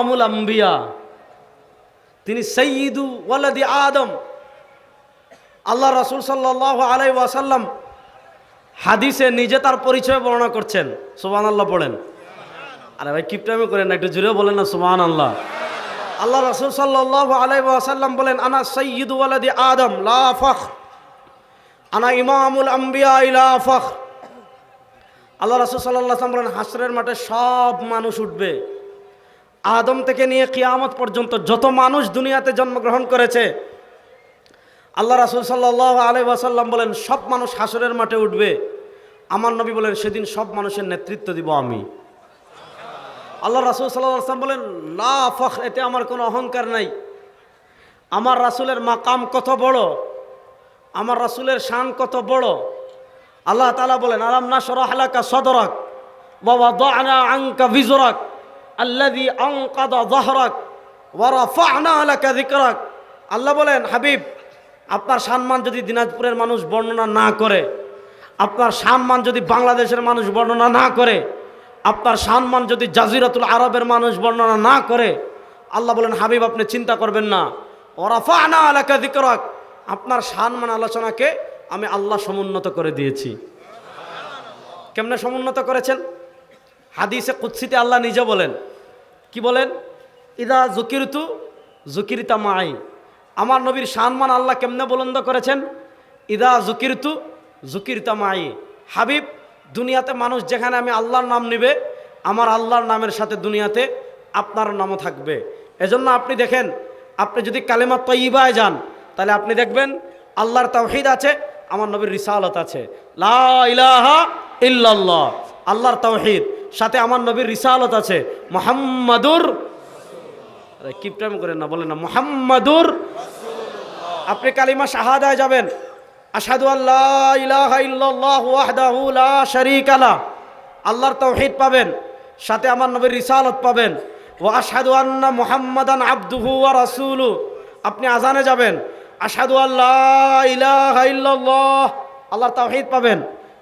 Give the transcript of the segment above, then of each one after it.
আমুল আম্বিয়া। তিনি সৈয়দু ওয়ালাদি আদম। আল্লাহ রসুল সাল্লাহ আলাই ওয়াসাল্লাম হাদিসে নিজে তার পরিচয় বর্ণনা করছেন। সুবহানাল্লাহ পড়েন। আরে ভাই কিপটামি করেন না, একটু জুড়ে বলেন না, সুবহানাল্লাহ। আল্লাহ রাসূল সাল্লাল্লাহু আলাইহি ওয়াসাল্লাম বলেন, আনা সৈয়দু ওয়ালাদি আদম, লা আনা ইমামুল আম্বিয়া ইলা আল্লাহ রসুল ওয়াসাল্লাম বলেন, হাসরের মাঠে সব মানুষ উঠবে। আদম থেকে নিয়ে কিয়ামত পর্যন্ত যত মানুষ দুনিয়াতে জন্মগ্রহণ করেছে, আল্লাহ রাসুল সাল্লাহ আলাই ওয়াসাল্লাম বলেন, সব মানুষ হাসরের মাঠে উঠবে। আমার নবী বলেন, সেদিন সব মানুষের নেতৃত্ব দিব আমি। আল্লাহ রাসুল সাল্লাহ আসলাম বলেন, লা ফখ, এতে আমার কোনো অহংকার নাই। আমার রাসুলের মাকাম কত বড়, আমার রাসুলের শান কত বড়। আল্লাহ তালা বলেন, আলাম না সরাহলাকা সদরক বাবা দানা আঙ্কা বিজরক আল্লাদি আঙ্কাদা জহরক ওয়ারা ফাহনা আলাকা দিকরক আল্লাহ বলেন, হাবিব, আপনার সম্মান যদি দিনাজপুরের মানুষ বর্ণনা না করে, আপনার সম্মান যদি বাংলাদেশের মানুষ বর্ণনা না করে, আপনার সম্মান যদি জাজিরাতুল আরবের মানুষ বর্ণনা না করে, আল্লাহ বলেন, হাবিব, আপনি চিন্তা করবেন না। ওরাফা আনা আলাকা দিকরক আপনার সম্মান আলোচনাকে আমি আল্লাহ সমুন্নত করে দিয়েছি। কেমনে সমুন্নত করেছেন? হাদিসে কুৎসিতে আল্লাহ নিজে বলেন। কি বলেন? ইদা জুকিরতু জুকিরিতা মাই। আমার নবীর সম্মান আল্লাহ কেমনে বলন্দ করেছেন? ইদা জুকিরতু জুকিরিতা মাই। হাবিব, দুনিয়াতে মানুষ যেখানে আমি আল্লাহর নাম নিবে, আমার আল্লাহর নামের সাথে দুনিয়াতে আপনার নামও থাকবে। এজন্য আপনি দেখেন, আপনি যদি কালেমা তৈবায় যান, তাহলে আপনি দেখবেন আল্লাহর তাওহিদ আছে, আমার নবীর রিসালত আছে। লা ইলাহা ইল্লাল্লাহ, আল্লাহর তাওহিদ। সাথে আমার নবীর রিসালত আছে। মোহাম্মদুর আরে কিপটাম করেন না, বলেন না। মোহাম্মদুর আপনি কালিমা শাহাদায় যাবেন। আসাদু আল্লাহ লা লা আল্লাহর তাওহীদ পাবেন, সাথে আমার নবীর রিসালত পাবেন। ওয়া আশহাদু আন্না মুহাম্মাদান আবদুহু ওয়া রাসূলু আপনি আজানে যাবেন। আশহাদু আল্লাহ আল্লাহর তাওহীদ পাবেন,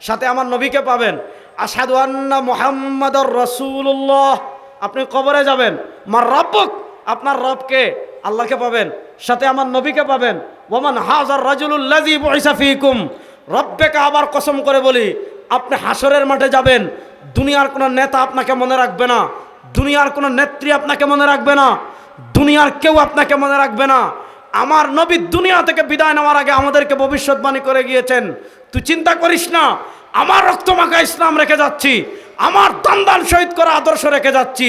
সাথে আমার নবীকে পাবেন। আশহাদু আন্না মুহাম্মাদার রাসূলুল্লাহ। আপনি কবরে যাবেন। মার রব্বক, আপনার রবকে আল্লাহকে পাবেন, সাথে আমার নবীকে পাবেন। ওমান হাজার রাজুলুল্লাজি বইসা ফিকুম। রব্বেকে আবার কসম করে বলি, আপনি হাসরের মাঠে যাবেন, দুনিয়ার কোনো নেতা আপনাকে মনে রাখবে না, দুনিয়ার কোনো নেত্রী আপনাকে মনে রাখবে না, দুনিয়ার কেউ আপনাকে মনে রাখবে না। আমার নবী দুনিয়া থেকে বিদায় নেওয়ার আগে আমাদেরকে ভবিষ্যৎবাণী করে গিয়েছেন। তুই চিন্তা করিস না আমার রক্তমাখা ইসলাম রেখে যাচ্ছি। আমার দান শহীদ করা আদর্শ রেখে যাচ্ছি।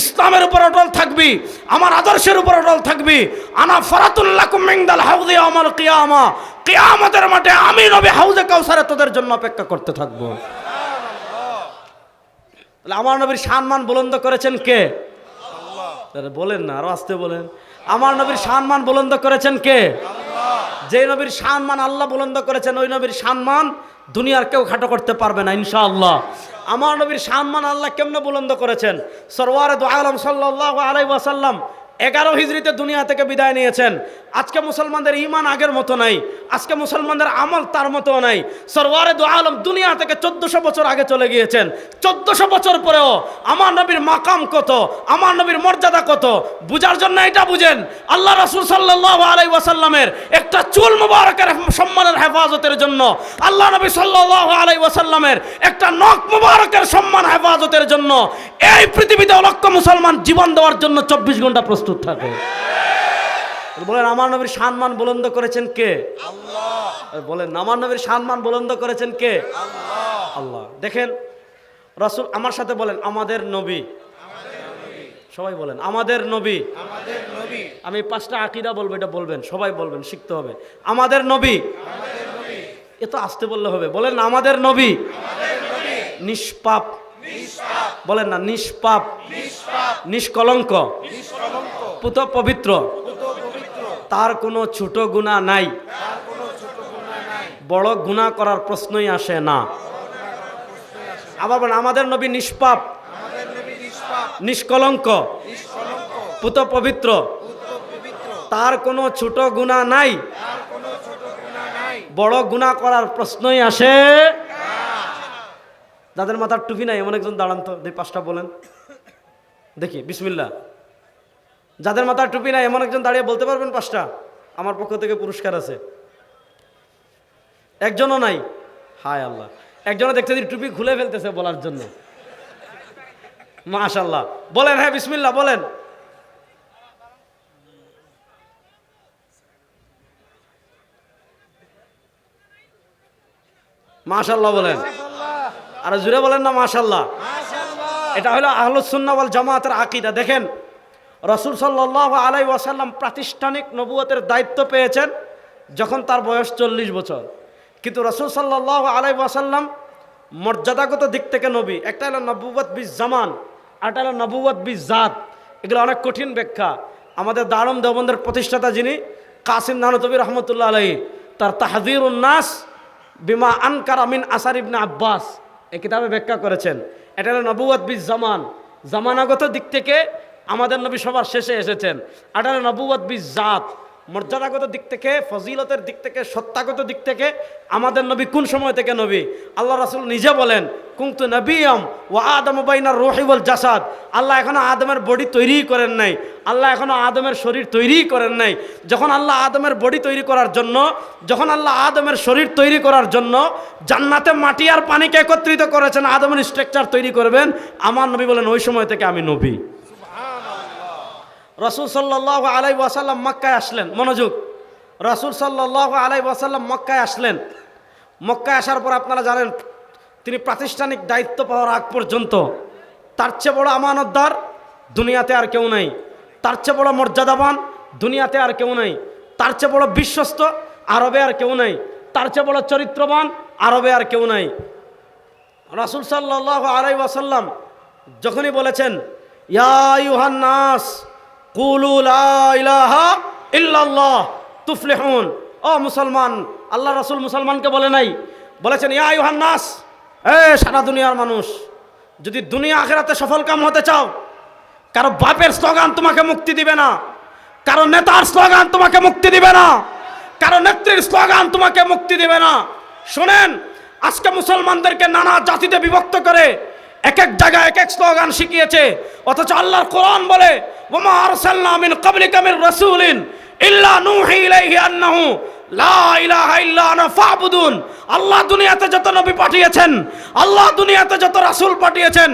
ইসলামের উপর অটল থাকবি, আমার আদর্শের উপর অটল থাকবি। আনা ফরাতুল্লাহ কুমিংদাল আমার কিয়ামা। কিয়ামতের মাঠে আমি নবী হাউজে কাউসারে তোদের জন্য অপেক্ষা করতে থাকব। আমার নবীর সম্মান বুলন্দ করেছেন কে? বলেন না, আরও আসতে বলেন। আমার নবীর সম্মান বুলন্দ করেছেন কে? যে নবীর সম্মান আল্লাহ বুলন্দ করেছেন, ওই নবীর সম্মান দুনিয়ার কেউ খাটো করতে পারবে না, ইনশাআল্লাহ। আমার নবীর সম্মান আল্লাহ কেমনে বুলন্দ করেছেন? সরওয়ারে দু আলম সাল্লাহ আলাই ওয়াসাল্লাম এগারো হিজড়িতে দুনিয়া থেকে বিদায় নিয়েছেন। আজকে মুসলমানদের ইমান আগের মতো নাই। আজকে মুসলমানদের আমল তার মতো নাই। সরওয়ারে দু আলম দুনিয়া থেকে চোদ্দশো বছর আগে চলে গিয়েছেন। চোদ্দশো বছর পরেও আমার নবীর মাকাম কত? আমার নবীর মর্যাদা কত? বুঝার জন্য এটা বুঝেন। আল্লাহ রসুল সাল্লাহ আলাই ওয়াসাল্লামের একটা চুল মুবারকের সম্মানের হেফাজতের জন্য, আল্লাহ নবী সাল্লাহ আলাই ওয়াসাল্লামের একটা নখ মুবারকের সম্মান হেফাজতের জন্য এই পৃথিবীতে অলক্ষ মুসলমান জীবন দেওয়ার জন্য চব্বিশ ঘণ্টা প্রস্তুত। থাকে। বলেন আমার নবীর সম্মান বুলন্দ করেছেন কে? আল্লাহ। বলেন আমার নবীর সম্মান বুলন্দ করেছেন কে? আল্লাহ। দেখেন রসুল আমার সাথে বলেন আমাদের নবী। সবাই বলেন আমাদের নবী। আমি পাঁচটা আকিদা বলব এটা বলবেন সবাই বলবেন শিখতে হবে। আমাদের নবী। এ তো আসতে বললে হবে। বলেন আমাদের নবী। নিষ্পাপ। বলেন না নিষ্পাপ। নিষ্কলঙ্ক। পুত পবিত্র। তার কোনো ছোট গুণা নাই। বড় গুণা করার প্রশ্নই আসে না। আবার বলেন, আমাদের নবী নিষ্পাপ, নিষ্কলঙ্ক, পুত পবিত্র। তার কোনো ছোট গুণা নাই। বড় গুণা করার প্রশ্নই আসে যাদের মাথার টুপি নাই, এমন একজন দাঁড়ান তো দেখি পাঁচটা বলেন। দেখি বিসমিল্লা যাদের মাথায় টুপি নাই এমন একজন দাঁড়িয়ে বলতে পারবেন পাঁচটা? আমার পক্ষ থেকে পুরস্কার আছে। একজনও নাই। হায় আল্লাহ। একজনও দেখতে টুপি খুলে ফেলতেছে বলার জন্য। মাশাল্লাহ বলেন হ্যাঁ বিসমিল্লাহ বলেন। মাশাল্লাহ বলেন। আর জুড়ে বলেন না মাশাল্লাহ এটা হলো আহলুসুন্না ওয়াল জামাতের আকিদা। দেখেন রসুল সাল্লাহ আলাই ওয়াসাল্লাম প্রাতিষ্ঠানিক নবুয়তের দায়িত্ব পেয়েছেন যখন তার বয়স চল্লিশ বছর। কিন্তু রসুল সাল্লাহ আলাই ওয়াসাল্লাম মর্যাদাগত দিক থেকে নবী। একটা হলো নবুবত বিজ জামান আরেকটা হলো নবুবত বিজ জাত। এগুলো অনেক কঠিন ব্যাখ্যা। আমাদের দারুম দেবন্দের প্রতিষ্ঠাতা যিনি কাসিম নানতবী রহমতুল্লাহ আলাই তার তাহাদির উন্নাস বিমা আনকার আমিন আসার ইবনে আব্বাস এই কিতাবে ব্যাখ্যা করেছেন। এটা হলো নবুয়াত বিজ জামান। জামানাগত দিক থেকে আমাদের নবী সবার শেষে এসেছেন। হলো নবুয়াত বিজ জাত। মর্যাদাগত দিক থেকে, ফজিলতের দিক থেকে, সত্তাগত দিক থেকে আমাদের নবী কোন সময় থেকে নবী? আল্লাহ রাসুল নিজে বলেন কুংতু নবীয়ম ও আদম বাইনার রহিবল জাসাদ। আল্লাহ এখনও আদমের বডি তৈরি করেন নাই। আল্লাহ এখনও আদমের শরীর তৈরি করেন নাই। যখন আল্লাহ আদমের বডি তৈরি করার জন্য, যখন আল্লাহ আদমের শরীর তৈরি করার জন্য জান্নাতে মাটি আর পানিকে একত্রিত করেছেন, আদমের স্ট্রাকচার তৈরি করবেন, আমার নবী বলেন, ওই সময় থেকে আমি নবী। রসুল সাল্লাহ আলাই ওয়াসাল্লাম মক্কায় আসলেন। মনোযোগ। রসুল সাল্লাহ আলাই ওয়াসাল্লাম মক্কায় আসলেন। মক্কায় আসার পর আপনারা জানেন, তিনি প্রাতিষ্ঠানিক দায়িত্ব পাওয়ার আগ পর্যন্ত তার চেয়ে বড় আমানতদার দুনিয়াতে আর কেউ নাই। তার চেয়ে বড় মর্যাদাবান দুনিয়াতে আর কেউ নাই। তার চেয়ে বড় বিশ্বস্ত আরবে আর কেউ নাই। তার চেয়ে বড় চরিত্রবান আরবে আর কেউ নাই। রাসুল সাল্লাহ আলাই ওয়াসাল্লাম যখনই বলেছেন, ইয়া ইউহান্নাস ইল্লাল্লাহ, তুফলিহুন। ও মুসলমান, আল্লাহ রাসূল মুসলমানকে বলে নাই। বলেছেন, ইয়া ইউহান্নাস এ সারা দুনিয়ার মানুষ, যদি দুনিয়া আখেরাতে সফল কাম হতে চাও, কারও বাপের স্লোগান তোমাকে মুক্তি দিবে না, কারও নেতার স্লোগান তোমাকে মুক্তি দিবে না, কারও নেত্রীর স্লোগান তোমাকে মুক্তি দিবে না। শোনেন, আজকে মুসলমানদেরকে নানা জাতিতে বিভক্ত করে এক এক জায়গায় এক এক স্লোগান শিখিয়েছে। অথচ আল্লাহর কোরআন বলে, ওমা আরসালনা মিন ক্বাবলিকা মির রাসূলিন ইল্লা নূহি ইলাইহি আন্নাহু আল্লাহ দুনিয়াতে যত নবী পাঠিয়েছেন, আল্লাহ দুনিয়াতে যত রাসূল পাঠিয়েছেন,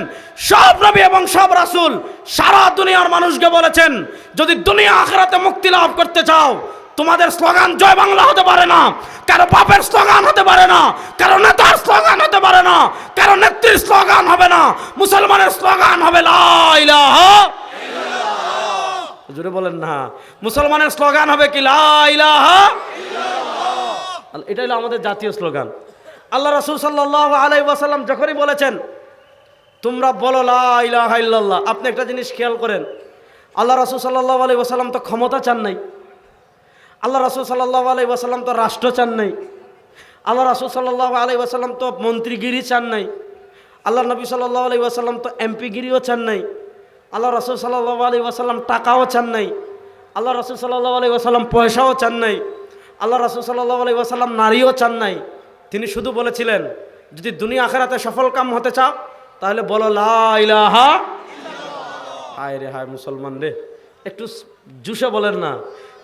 সব নবী এবং সব রাসূল সারা দুনিয়ার মানুষকে বলেছেন, যদি দুনিয়া আখিরাতে মুক্তি লাভ করতে চাও, তোমাদের স্লোগান জয় বাংলা হতে পারে না, কারও বাপের স্লোগান হতে পারে না, কারও নেতার স্লোগান হতে পারে না, কারও না মুসলমানের স্লোগান হবে জোরে বলেন না। মুসলমানের স্লোগান হবে কি? এটা হলো আমাদের জাতীয় স্লোগান। আল্লাহ রাসূল আলাইহি ওয়াসাল্লাম যখনই বলেছেন, তোমরা বলো লা ইলাহা আপনি একটা জিনিস খেয়াল করেন। আল্লাহ রাসূল সাল্লাল্লাহু আলাইহি ওয়াসাল্লাম তো ক্ষমতা চান নাই। আল্লাহ রাসুল সাল্লাহ আলাই ওয়াসাল্লাম তো রাষ্ট্র চান নাই। আল্লাহ রাসুল সাল্লাহ আলাই ওয়াসাল্লাম তো মন্ত্রীগিরি চান নাই। আল্লাহ নবী সাল্লাহ আলাই ওয়াসাল্লাম তো এমপিগিরিও চান নাই। আল্লাহ রাসুল সাল্লাহ আলাই ওয়াসাল্লাম টাকাও চান নাই। আল্লাহ রাসুল সাল্লাহ আলাই ওয়াসাল্লাম পয়সাও চান নাই। আল্লাহ রাসুল সাল্লাহ আলাই ওয়াসাল্লাম নারীও চান নাই। তিনি শুধু বলেছিলেন, যদি দুনিয়া আখেরাতে সফল কাম হতে চাও, তাহলে বলো, লা ইলাহা হায় রে, হায় মুসলমান রে। একটু জুসে বলেন না।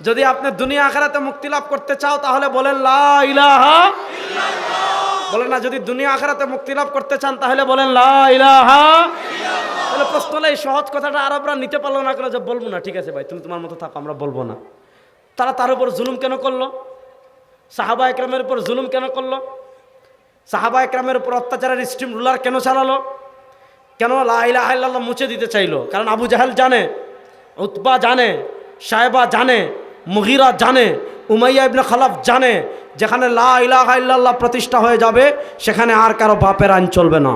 যদি আপনি দুনিয়া আখেরাতে মুক্তি লাভ করতে চাও, তাহলে বলেন, লা ইলাহা বলেন না, যদি দুনিয়া আখেরাতে মুক্তি লাভ করতে চান, তাহলে বলেন লা ইলাহা তাহলে প্রশ্ন এই সহজ কথাটা আরবরা নিতে পারল না কেন যে বলব না? ঠিক আছে ভাই, তুমি তোমার মতো থাকো, আমরা বলব না। তারা তার উপর জুলুম কেন করল? সাহাবা একরামের উপর জুলুম কেন করল? সাহাবা একরামের উপর অত্যাচারের স্ট্রিম রুলার কেন চালালো? কেন লাইলাহ মুছে দিতে চাইলো? কারণ আবু জাহেল জানে, উতবা জানে সাহেবা জানে, মুগিরা জানে উমাইয়া ইবনে খালাফ জানে যেখানে লা ইলাহা ইল্লাল্লাহ প্রতিষ্ঠা হয়ে যাবে, সেখানে আর কারও বাপের আইন চলবে না।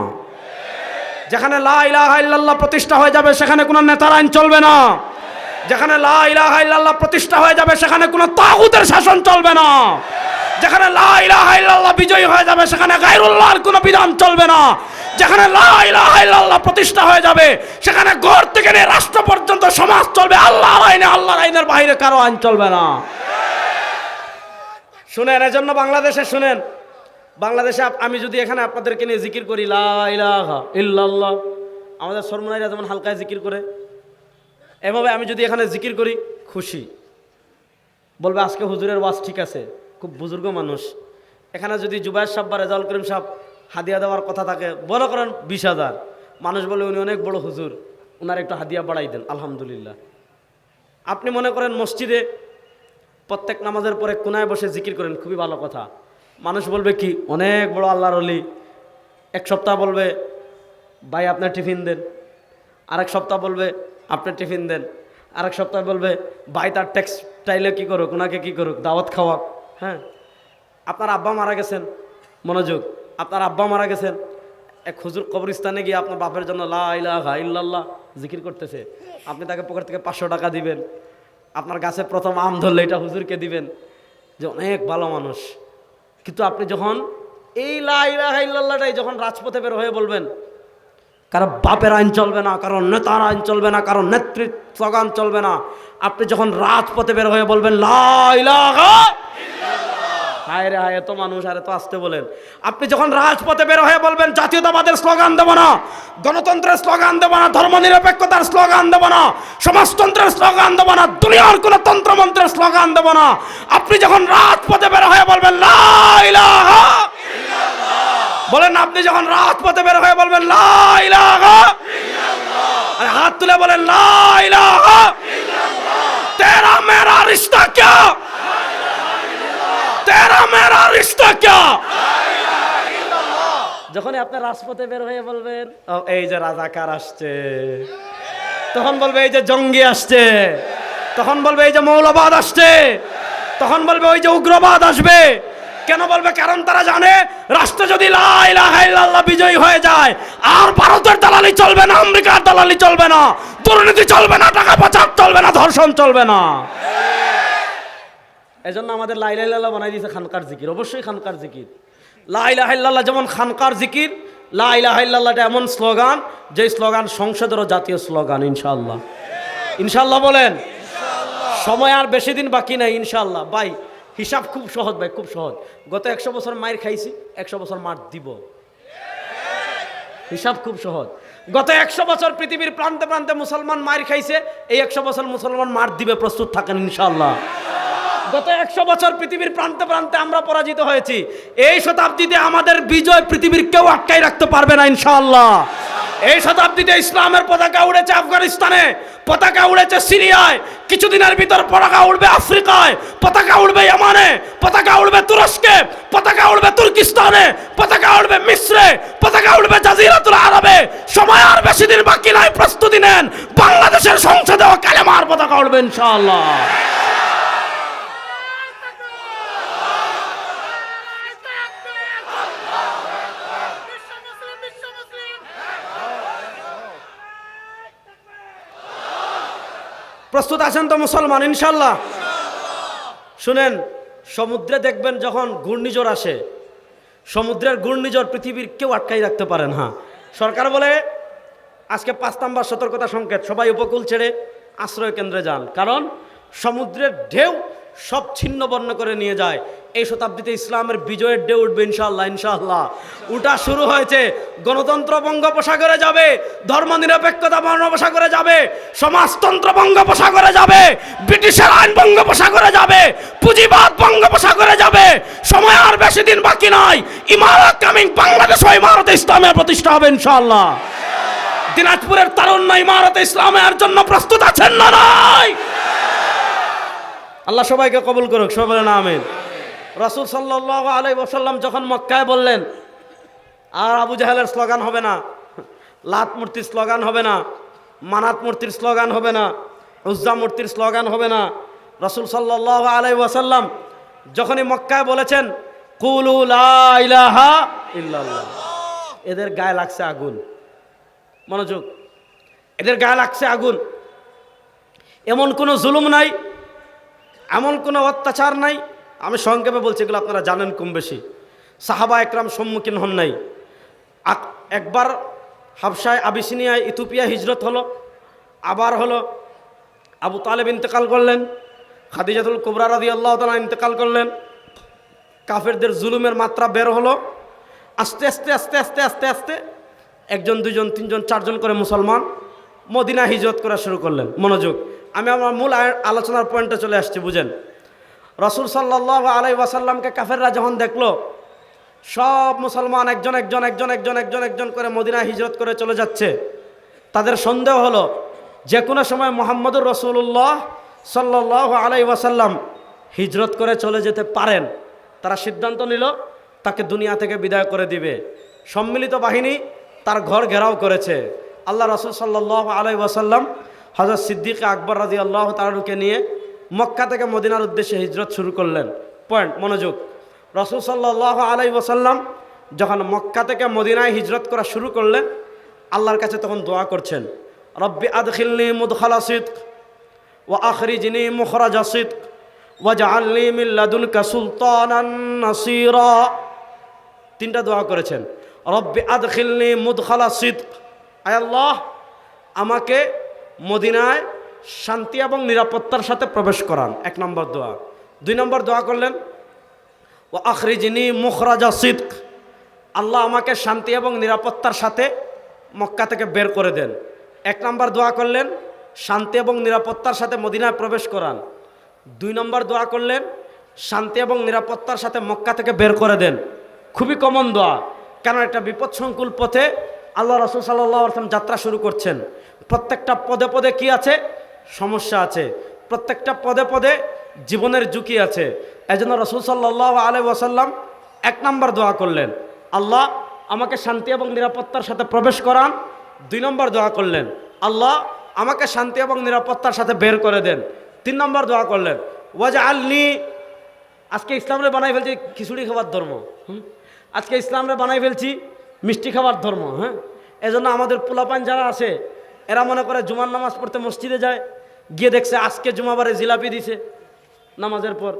যেখানে লা ইলাহা ইল্লাল্লাহ প্রতিষ্ঠা হয়ে যাবে, সেখানে কোনো নেতার আইন চলবে না। যেখানে লা ইলাহা ইল্লাল্লাহ প্রতিষ্ঠা হয়ে যাবে, সেখানে কোনো তাগুতের শাসন চলবে না। যেখানে লা ইলাহা ইল্লাল্লাহ বিজয়ী হয়ে যাবে, সেখানে গায়রুল্লাহর কোনো বিধান চলবে না। যেখানে লা ইলাহা ইল্লাল্লাহ প্রতিষ্ঠা হয়ে যাবে, সেখানে ঘর থেকে নিয়ে রাষ্ট্র পর্যন্ত সমাজ চলবে, আল্লাহর আইনে, আল্লাহর আইনের বাইরে কারও আইন চলবে না। শুনেন এজন্য বাংলাদেশে শুনেন। বাংলাদেশে আমি যদি এখানে আপনাদেরকে নিয়ে জিকির করি ইল্লাল্লাহ, আমাদের সরমনাইরা যেমন হালকায় জিকির করে, এভাবে আমি যদি এখানে জিকির করি, খুশি। বলবে, আজকে হুজুরের ওয়াজ ঠিক আছে, খুব বুজুর্গ মানুষ। এখানে যদি জুবাইর সাহেব বা রেজাউল করিম সাহেব হাদিয়া দেওয়ার কথা থাকে বড় করেন বিশ হাজার। মানুষ বলে, উনি অনেক বড় হুজুর ওনার একটু হাদিয়া বাড়াই দেন, আলহামদুলিল্লাহ। আপনি মনে করেন মসজিদে প্রত্যেক নামাজের পরে কোনায় বসে জিকির করেন, খুবই ভালো কথা। মানুষ বলবে কি, অনেক বড় আল্লাহর অলি এক সপ্তাহ বলবে, ভাই আপনার টিফিন দেন। আরেক সপ্তাহ বলবে আপনার টিফিন দেন। আরেক সপ্তাহ বলবে, ভাই, তার টেক্সটাইলে কী করুক, ওনাকে কী করুক, দাওয়াত খাওয়াক হ্যাঁ? আপনার আব্বা মারা গেছেন, মনোযোগ। আপনার আব্বা মারা গেছেন, এক হুজুর কবরস্থানে গিয়ে আপনার বাপের জন্য লা ইল্লাল্লাহ জিকির করতেছে। আপনি তাকে পকেট থেকে পাঁচশো টাকা দিবেন। আপনার গাছে প্রথম আম ধরলে এটা হুজুরকে দিবেন যে অনেক ভালো মানুষ। কিন্তু আপনি যখন এই লা ইলাহা ইল্লাল্লাহটাই যখন রাজপথে বের হয়ে বলবেন, কারও বাপের আইন চলবে না, কারও নেতার আইন চলবে না, কারও নেতৃত্ব চলবে না, আপনি যখন রাজপথে বের হয়ে বলবেন, লা ইলাহা হায় রে, হায়, এত মানুষ, আর এত আসতে বলেন। আপনি যখন রাজপথে বের হয়ে বলবেন, জাতীয়তাবাদের স্লোগান দেবো না, গণতন্ত্রের স্লোগান দেব না, ধর্মনিরপেক্ষতার স্লোগান দেব না, সমাজতন্ত্রের স্লোগান দেব না, দুনিয়ার কোনো তন্ত্রমন্ত্রের স্লোগান দেব না। আপনি যখন রাজপথে বের হয়ে বলবেন বলেন, আপনি যখন রাজপথে বের হয়ে বলবেন, লা ইলাহা আরে হাত তুলে বলেন, লা ইলাহা তেরা মেরা রিশতা তেরা যখনই আপনি রাজপথে বের হয়ে বলবেন এই যে রাজাকার আসছে? তখন বলবে, এই যে জঙ্গি আসছে। তখন বলবে, এই যে মৌলবাদ আসছে। তখন বলবে, ওই যে উগ্রবাদ আসবে। কেন বলবে? কারণ তারা জানে, রাষ্ট্র যদি বিজয়ী হয়ে যায়, আর ভারতের দালালি চলবে না, আমেরিকার দালালি চলবে না, দুর্নীতি চলবে না, টাকা পাচার চলবে না, ধর্ষণ চলবে না। এজন্য আমাদের লাইলাইল্লাহ বানাই দিয়েছে খানকার জিকির। অবশ্যই খানকার জিকির। লাইলাহাল্লাহ যেমন খানকার জিকির লাইলাহাল্লাহটা এমন স্লোগান, যে স্লোগান সংসদেরও জাতীয় স্লোগান ইনশাল্লাহ ইনশাল্লাহ বলেন, সময় আর বেশি দিন বাকি নাই ইনশাল্লাহ ভাই, হিসাব খুব সহজ, ভাই, খুব সহজ। গত একশো বছর মায়ের খাইছি, একশো বছর মার দিব। হিসাব খুব সহজ। গত একশো বছর পৃথিবীর প্রান্তে প্রান্তে মুসলমান মার খাইছে, এই একশো বছর মুসলমান মার দিবে, প্রস্তুত থাকেন ইনশাল্লাহ গত একশো বছর পৃথিবীর প্রান্তে প্রান্তে আমরা পরাজিত হয়েছি। এই শতাব্দীতে আমাদের বিজয় পৃথিবীর কেউ আটকাই রাখতে পারবে না, ইনশাআল্লাহ। এই শতাব্দীতে ইসলামের পতাকা উড়েছে আফগানিস্তানে, পতাকা উড়েছে সিরিয়ায়, কিছুদিনের ভিতর পতাকা উড়বে আফ্রিকায়, পতাকা উড়বে ইয়ামানে, পতাকা উড়বে তুরস্কে, পতাকা উড়বে তুর্কিস্তানে, পতাকা উড়বে মিশ্রে, পতাকা উড়বে জাজিরাতুল আরবে। সময় আর বেশি দিন বাকি নাই, প্রস্তুতি নেন। বাংলাদেশের সংসদেও কালেমার পতাকা উড়বে, ইনশাআল্লাহ। প্রস্তুত আছেন তো মুসলমান ইনশাল্লাহ শুনেন, সমুদ্রে দেখবেন যখন ঘূর্ণিঝড় আসে, সমুদ্রের ঘূর্ণিঝড় পৃথিবীর কেউ আটকাই রাখতে পারেন হ্যাঁ সরকার বলে, আজকে পাঁচ নাম্বার সতর্কতা সংকেত, সবাই উপকূল ছেড়ে আশ্রয় কেন্দ্রে যান। কারণ সমুদ্রের ঢেউ সব ছিন্ন বর্ণ করে নিয়ে যায়। এই শতাব্দীতে ইসলামের বিজয়ের ঢেউ উঠবে ইনশাল্লাহ ইনশাল্লাহ উঠা শুরু হয়েছে, গণতন্ত্র বঙ্গোপসাগরে যাবে ধর্ম নিরপেক্ষতা বঙ্গোপসাগরে যাবে, সমাজতন্ত্র বঙ্গোপসাগরে যাবে, ব্রিটিশের আইন বঙ্গোপসাগরে যাবে, পুঁজিবাদ বঙ্গোপসাগরে যাবে, সময় আর বেশি দিন বাকি নাই, ইমারত কামিং বাংলাদেশ ও ইমারতে ইসলামের প্রতিষ্ঠা হবে ইনশাল্লাহ দিনাজপুরের তারুণ্য ইমারতে ইসলামের জন্য প্রস্তুত আছেন না নাই আল্লাহ সবাইকে কবুল করুক, সবাই বলেন আমিন। রাসূল সাল্লাল্লাহু আলাইহি ওয়াসাল্লাম যখন মক্কায় বললেন, আর আবু জাহেলের স্লোগান হবে না, লাত মূর্তির স্লোগান হবে না, মানাত মূর্তির স্লোগান হবে না, উজ্জা মূর্তির স্লোগান হবে না। রাসূল সাল্লাল্লাহু আলাইহি ওয়াসাল্লাম যখনই মক্কায় বলেছেন, কুলু লা ইলাহা ইল্লাল্লাহ, এদের গায়ে লাগছে আগুন। মনোযোগ। এদের গায়ে লাগছে আগুন। এমন কোনো জুলুম নাই এমন কোনো অত্যাচার নাই। আমি সংক্ষেপে বলছি, এগুলো আপনারা জানেন কম বেশি। সাহাবা একরাম সম্মুখীন হন নাই। একবার হাবসায় আবিসিনিয়ায় ইথুপিয়া হিজরত হলো, আবার হলো আবু তালেব ইন্তেকাল করলেন, খাদিজাতুল কুবরা রাদি আল্লাহ তালা ইন্তেকাল করলেন, কাফেরদের জুলুমের মাত্রা বের হলো। আস্তে আস্তে আস্তে আস্তে আস্তে আস্তে একজন দুজন তিনজন, চারজন করে মুসলমান মদিনা হিজরত করা শুরু করলেন। মনোযোগ। আমি আমার মূল আলোচনার পয়েন্টে চলে আসছি, বুঝেন? রসুল সাল্লাহ আলাই ওয়াসাল্লামকে কাফেররা যখন দেখল, সব মুসলমান একজন একজন একজন একজন একজন একজন করে মদিনা হিজরত করে চলে যাচ্ছে। তাদের সন্দেহ হলো, যে কোনো সময় মোহাম্মদুর রসুল্লাহ সাল্লাহ আলাই ওয়াসাল্লাম হিজরত করে চলে যেতে পারেন। তারা সিদ্ধান্ত নিল, তাকে দুনিয়া থেকে বিদায় করে দিবে। সম্মিলিত বাহিনী তার ঘর ঘেরাও করেছে। আল্লাহ রসুল সাল্লাহ আলাই ওয়াসাল্লাম হজরত সিদ্দিক আকবর রাজি আল্লাহ তালুকে নিয়ে মক্কা থেকে মদিনার উদ্দেশ্যে হিজরত শুরু করলেন। পয়েন্ট, মনোযোগ। রসুল সাল্লাহ আলাই ওসাল্লাম যখন মক্কা থেকে মদিনায় হিজরত করা শুরু করলেন, আল্লাহর কাছে তখন দোয়া করছেন, রব্বি আদখিলনি মুদখালা সিদ্ক ও আখরিজনি মুখরাজা সিদ্ক ওয়াজআলনি মিন লাদুনকা সুলতানান নাসীরা। তিনটা দোয়া করেছেন, রব্বি আদখিলনি মুদখালা সিদ্ক। আয় আল্লাহ, আমাকে মদিনায় শান্তি এবং নিরাপত্তার সাথে প্রবেশ করান। এক নম্বর দোয়া। দুই নম্বর দোয়া করলেন ও আখরিজিনী মুখরাজা সিদ্ক। আল্লাহ আমাকে শান্তি এবং নিরাপত্তার সাথে মক্কা থেকে বের করে দেন। এক নম্বর দোয়া করলেন, শান্তি এবং নিরাপত্তার সাথে মদিনায় প্রবেশ করান। দুই নম্বর দোয়া করলেন, শান্তি এবং নিরাপত্তার সাথে মক্কা থেকে বের করে দেন। খুবই কমন দোয়া। কেন? একটা বিপদসংকুল পথে আল্লাহ রসুল সাল্লাহ আসলাম যাত্রা শুরু করছেন। প্রত্যেকটা পদে পদে কি আছে? সমস্যা আছে। প্রত্যেকটা পদে পদে জীবনের ঝুঁকি আছে। এজন্য রসুল সাল্লাহ আলাই ওয়াসাল্লাম এক নম্বর দোয়া করলেন। আল্লাহ, আমাকে শান্তি এবং নিরাপত্তার সাথে প্রবেশ করান। দুই নম্বর দোয়া করলেন। আল্লাহ, আমাকে শান্তি এবং নিরাপত্তার সাথে বের করে দেন। তিন নম্বর দোয়া করলেন। ওয়াজা আল্লি আজকে ইসলামরে বানাই ফেলছি, খিচুড়ি খাবার ধর্ম? আজকে ইসলামরে বানাই ফেলছি মিষ্টি খাবার ধর্ম হ্যাঁ? এজন্য আমাদের পোলাপান যারা আছে, এরা মনে করে জুমার নামাজ পড়তে মসজিদে যায়, গিয়ে দেখছে আজকে জুমাবারে জিলাপি দিছে নামাজের পর।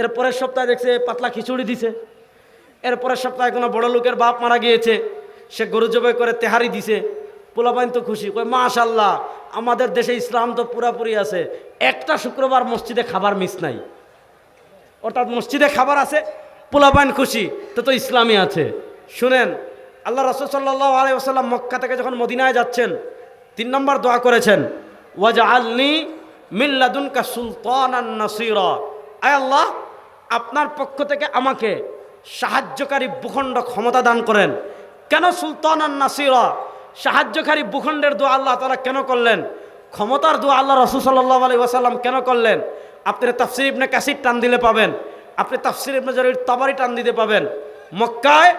এর পরের সপ্তাহে দেখছে পাতলা খিচুড়ি দিছে। এর পরের সপ্তাহে কোনো বড় লোকের বাপ মারা গিয়েছে, সে গরু জবাই করে তেহারি দিছে। পোলাপাইন তো খুশি, কয় মাশাল্লাহ আমাদের দেশে ইসলাম তো পুরাপুরি আছে, একটা শুক্রবার মসজিদে খাবার মিস নাই। অর্থাৎ মসজিদে খাবার আছে পোলাপাইন খুশি, তো তো ইসলামই আছে। শুনেন আল্লাহ রসুল সাল্লাহ আলাইসাল্লাম মক্কা থেকে যখন মদিনায় যাচ্ছেন, তিন নম্বর দোয়া করেছেন ওয়াজা আলনি মিল্লাদুনকা সুলতান নাসির। আয় আল্লাহ, আপনার পক্ষ থেকে আমাকে সাহায্যকারী ভূখণ্ড ক্ষমতা দান করেন। কেন সুলতান নাসিরা? সাহায্যকারী ভূখণ্ডের দোয়া আল্লাহ তালা কেন করলেন? ক্ষমতার দোয়া আল্লাহ রসুল সাল্লাহ আলী ওয়াসাল্লাম কেন করলেন? আপনি তাফসির ইবনে কাসির টান দিলে পাবেন, আপনি তাফসির ইবনে জরির তাবারি টান দিতে পাবেন। মক্কায়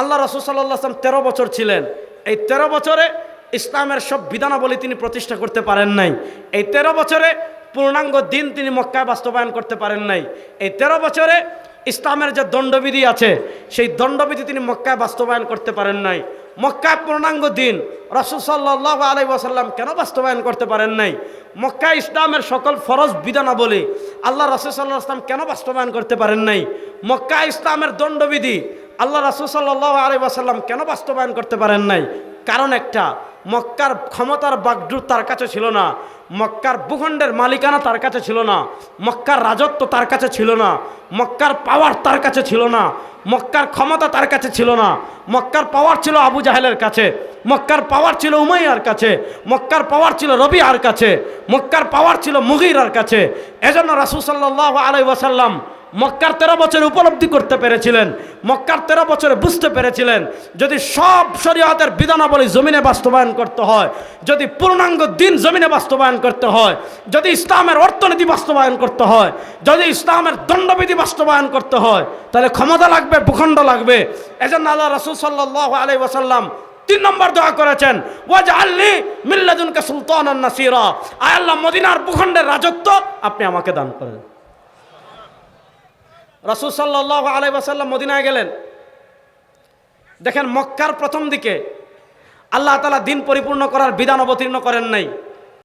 আল্লাহ রসুল সাল্লাহ আসলাম তেরো বছর ছিলেন। এই তেরো বছরে ইসলামের সব বিধানাবলী তিনি প্রতিষ্ঠা করতে পারেন নাই। এই তেরো বছরে পূর্ণাঙ্গ দিন তিনি মক্কায় বাস্তবায়ন করতে পারেন নাই। এই তেরো বছরে ইসলামের যে দণ্ডবিধি আছে, সেই দণ্ডবিধি তিনি মক্কায় বাস্তবায়ন করতে পারেন নাই। মক্কায় পূর্ণাঙ্গ দিন রসুল সাল্লাহ আলাই ওয়াসাল্লাম কেন বাস্তবায়ন করতে পারেন নাই? মক্কা ইসলামের সকল ফরজ বিধানাবলী আল্লাহ রসুল আসলাম কেন বাস্তবায়ন করতে পারেন নাই? মক্কা ইসলামের দণ্ডবিধি আল্লাহ রসুল সাল্লাহ আলাই ওয়াসাল্লাম কেন বাস্তবায়ন করতে পারেন নাই? কারণ একটা, মক্কার ক্ষমতার বাগডুর তার কাছে ছিল না। মক্কার ভূখণ্ডের মালিকানা তার কাছে ছিল না। মক্কার রাজত্ব তার কাছে ছিল না। মক্কার পাওয়ার তার কাছে ছিল না। মক্কার ক্ষমতা তার কাছে ছিল না। মক্কার পাওয়ার ছিল আবু জাহেলের কাছে। মক্কার পাওয়ার ছিল উমাইয়ার কাছে। মক্কার পাওয়ার ছিল রবি আর কাছে। মক্কার পাওয়ার ছিল মুগিরার কাছে। এজন্য রাসুল সাল্লাহ আলাই ওয়াসাল্লাম মক্কার তেরো বছরে উপলব্ধি করতে পেরেছিলেন, মক্কার তেরো বছরে বুঝতে পেরেছিলেন, যদি সব শরীয়তের বিধানাবলী জমিনে বাস্তবায়ন করতে হয়, যদি পূর্ণাঙ্গ দিন জমিনে বাস্তবায়ন করতে হয়, যদি ইসলামের অর্থনীতি বাস্তবায়ন করতে হয়, যদি ইসলামের দণ্ডবিধি বাস্তবায়ন করতে হয়, তাহলে ক্ষমতা লাগবে, ভূখণ্ড লাগবে। এজন্য আল্লাহ রসুল সাল্লাহ আলাই ওয়াসাল্লাম তিন নম্বর দোয়া করেছেন ওয়াজ আল্লি মিল্লাদুনকে সুলতান আয় আল্লাহ, মদিনার ভূখণ্ডের রাজত্ব আপনি আমাকে দান করেন রসুল সাল্লাহ আলাই বাসাল্লাম মদিনায় গেলেন। দেখেন মক্কার প্রথম দিকে আল্লাহ তালা দিন পরিপূর্ণ করার বিধান অবতীর্ণ করেন নাই।